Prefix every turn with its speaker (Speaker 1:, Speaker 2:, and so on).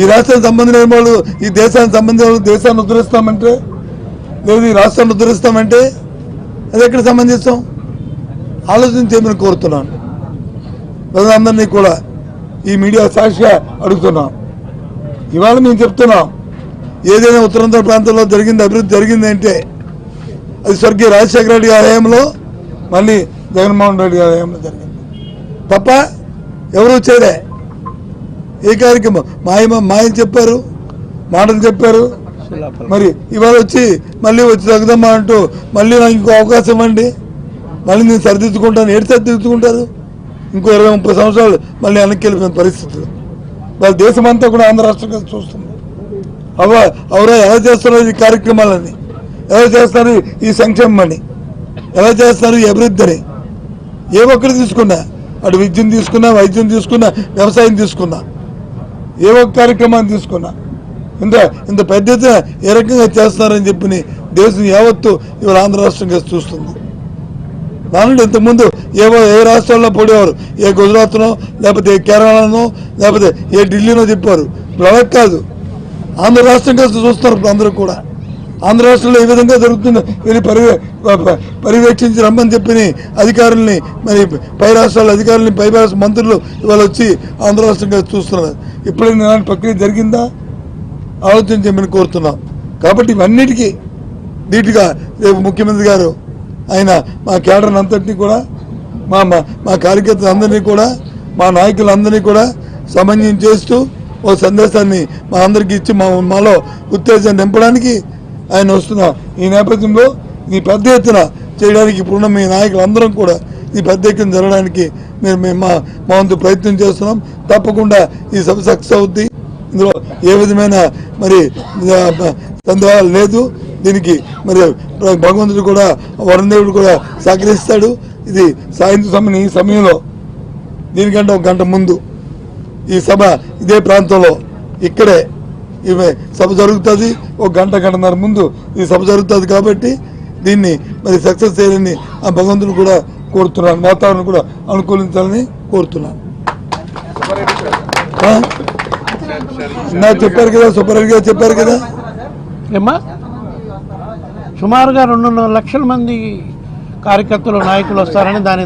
Speaker 1: ఈ రాష్ట్రానికి సంబంధించిన వాళ్ళు? ఈ దేశానికి సంబంధించిన వాళ్ళు దేశాన్ని ఉద్ధరిస్తామంటే? లేదు ఈ రాష్ట్రాన్ని ఉద్ధరిస్తామంటే? అది ఎక్కడ సమంజసం ఆలోచించేమని కోరుతున్నాను. ప్రజలందరినీ కూడా ఈ మీడియా సాక్షిగా అడుగుతున్నాం. ఇవాళ మేము చెప్తున్నాం ఏదైనా ఉత్తరాంధ్ర ప్రాంతంలో జరిగింది అభివృద్ధి జరిగింది అంటే అది స్వర్గీయ రాజశేఖర రెడ్డి గారి హయాంలో మళ్ళీ జగన్మోహన్ రెడ్డి గారి హయాంలో జరిగింది. తప్ప ఎవరు చేయలే. ఏ కార్యక్రమం? మాయ మాయ చెప్పారు? మాటలు చెప్పారు? మరి ఇవాళ వచ్చి మళ్ళీ వచ్చి తగ్గుదమ్మా అంటూ మళ్ళీ నాకు ఇంకో అవకాశం ఇవ్వండి. మళ్ళీ నేను సరిదిద్దుకుంటాను. ఏడు సరిదిద్దుకుంటారు? ఇంకో ఇరవై ముప్పై సంవత్సరాలు మళ్ళీ వెనక్కి వెళ్ళిపోయిన పరిస్థితులు వాళ్ళ దేశమంతా కూడా ఆంధ్ర రాష్ట్రం చూస్తుంది. అవ అవరా ఎలా చేస్తున్నారు ఈ కార్యక్రమాలని ఎలా చేస్తారు ఈ సంక్షేమాన్ని? ఎలా చేస్తారు ఈ అభివృద్ధిని? ఏ ఒక్కటి తీసుకున్నా. అటు విద్యను తీసుకున్నా వైద్యం తీసుకున్నా వ్యవసాయం తీసుకున్నా. ఏ ఒక్క కార్యక్రమాన్ని తీసుకున్నా. ఇంత ఇంత పెద్ద ఏ రకంగా చేస్తున్నారని చెప్పి దేశం యావత్తు ఇవాళ ఆంధ్ర రాష్ట్రంగా చూస్తుంది. దానిలో ఇంతకుముందు ఏవో ఏ రాష్ట్రాల్లో పడేవారు? ఏ గుజరాత్నో లేకపోతే ఏ కేరళనో లేకపోతే ఏ ఢిల్లీనో చెప్పారు ఇప్పుడు కాదు. ఆంధ్ర రాష్ట్రం కలిసి చూస్తున్నారు ఇప్పుడు అందరూ కూడా. ఆంధ్ర రాష్ట్రంలో ఏ విధంగా జరుగుతుందో వీళ్ళు పర్యవే పర్యవేక్షించి రమ్మని చెప్పి అధికారుల్ని మరి పై రాష్ట్రాల అధికారుల్ని పై రాష్ట్ర మంత్రులు ఇవాళ వచ్చి ఆంధ్ర రాష్ట్రం కలిసి చూస్తున్నారు. ఇప్పుడైనా ఇలాంటి ప్రక్రియ జరిగిందా? ఆలోచించమని కోరుతున్నాం. కాబట్టి ఇవన్నిటికీ ధీటుగా రేపు ముఖ్యమంత్రి గారు ఆయన మా కేడర్ అంతటినీ కూడా మా మా మా కార్యకర్తలందరినీ కూడా మా నాయకులందరినీ కూడా సమన్వయం చేస్తూ ఓ సందేశాన్ని మా అందరికీ ఇచ్చి మా మాలో ఉత్తేజాన్ని నింపడానికి ఆయన వస్తున్న ఈ నేపథ్యంలో ఈ పెద్ద ఎత్తున చేయడానికి ఇప్పుడున్న మీ నాయకులందరం కూడా ఈ ప్రత్యేకం జరగడానికి మేము మేము మా వంతు ప్రయత్నం చేస్తున్నాం. తప్పకుండా ఈ సభ సక్సెస్ అవుద్ది. ఇందులో ఏ విధమైన మరి సందేహాలు లేదు. దీనికి మరి భగవంతుడు కూడా వరుణదేవుడు కూడా సహకరిస్తాడు. ఇది సాయంత్రం సమయం ఈ సమయంలో దీనికంటే ఒక గంట ముందు ఈ సభ ఇదే ప్రాంతంలో ఇక్కడే ఇవే సభ జరుగుతుంది. ఒక గంట గంటన్నర ముందు ఈ సభ జరుగుతుంది కాబట్టి దీన్ని మరి సక్సెస్ చేయాలని ఆ భగవంతుడు కూడా కోరుతున్నాను. వాతావరణం కూడా అనుకూలించాలని కోరుతున్నాను. చెప్పారు కదా సుబ్బారెడ్డి గారు చెప్పారు కదా?
Speaker 2: ఏమ్మా? సుమారుగా రెండున్నర లక్షల మంది కార్యకర్తలు నాయకులు వస్తారని దాని